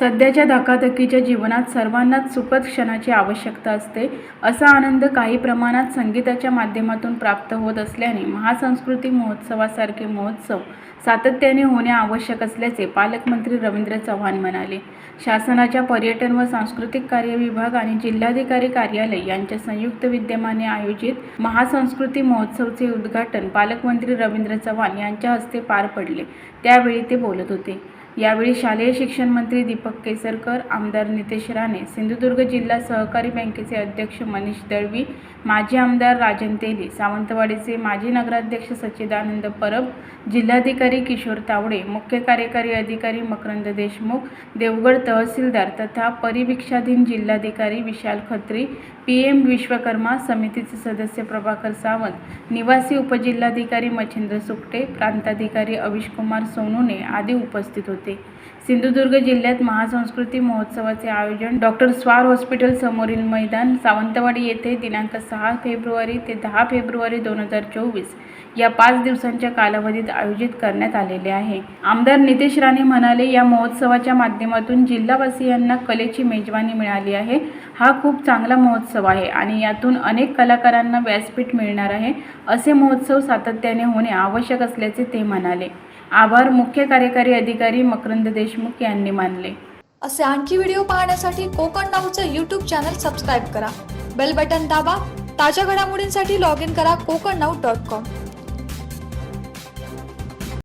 सध्याच्या धकाधकीच्या जीवनात सर्वांनाच सुखद क्षणाची आवश्यकता असते असा आनंद काही प्रमाणात संगीताच्या माध्यमातून प्राप्त होत असल्याने महासंस्कृती महोत्सवासारखे महोत्सव सातत्याने होणे आवश्यक असल्याचे पालकमंत्री रवींद्र चव्हाण म्हणाले. शासनाच्या पर्यटन व सांस्कृतिक कार्य विभाग आणि जिल्हाधिकारी कार्यालय यांच्या संयुक्त विद्यमाने आयोजित महासंस्कृती महोत्सवचे उद्घाटन पालकमंत्री रवींद्र चव्हाण यांच्या हस्ते पार पडले. त्यावेळी ते बोलत होते. यावेळी शालेय शिक्षण मंत्री दीपक केसरकर आमदार नितेश राणे सिंधुदुर्ग जिल्हा सहकारी बँकेचे अध्यक्ष मनीष दळवी माजी आमदार राजन तेली सावंतवाडीचे माजी नगराध्यक्ष सच्चिदानंद परब जिल्हाधिकारी किशोर तावडे मुख्य कार्यकारी अधिकारी मकरंद देशमुख देवगड तहसीलदार तथा परिवीक्षाधीन जिल्हाधिकारी विशाल खत्री पी एम विश्वकर्मा समितीचे सदस्य प्रभाकर सावंत निवासी उपजिल्हाधिकारी मच्छिंद्र सुकटे प्रांताधिकारी अविशकुमार सोनूने आदी उपस्थित होते. सिंधुदुर्ग जिल्ह्यात महासंस्कृती महोत्सवाचे आयोजन डॉक्टर स्वार हॉस्पिटल समोरील मैदान सावंतवाडी येथे दिनांक सहा फेब्रुवारी ते दहा फेब्रुवारी दोन हजार चोवीस या पाच दिवसांच्या कालावधीत आयोजित करण्यात आलेले आहे. आमदार नितेश राणे म्हणाले या महोत्सवाच्या माध्यमातून जिल्हावासियांना कलेची मेजवानी मिळाली आहे. हा खूप चांगला महोत्सव आहे आणि यातून अनेक कलाकारांना व्यासपीठ मिळणार आहे. असे महोत्सव सातत्याने होणे आवश्यक असल्याचे ते म्हणाले. आभार. मुख्य कार्यकारी अधिकारी मकरंद देशमुख यांनी मानले. असे आणखी व्हिडिओ पाहण्यासाठी कोकण नाऊचं यूट्यूब चॅनल सबस्क्राईब करा. बेल बटन दाबा. ताज्या घडामोडींसाठी लॉग इन करा कोकण नाऊ डॉट कॉम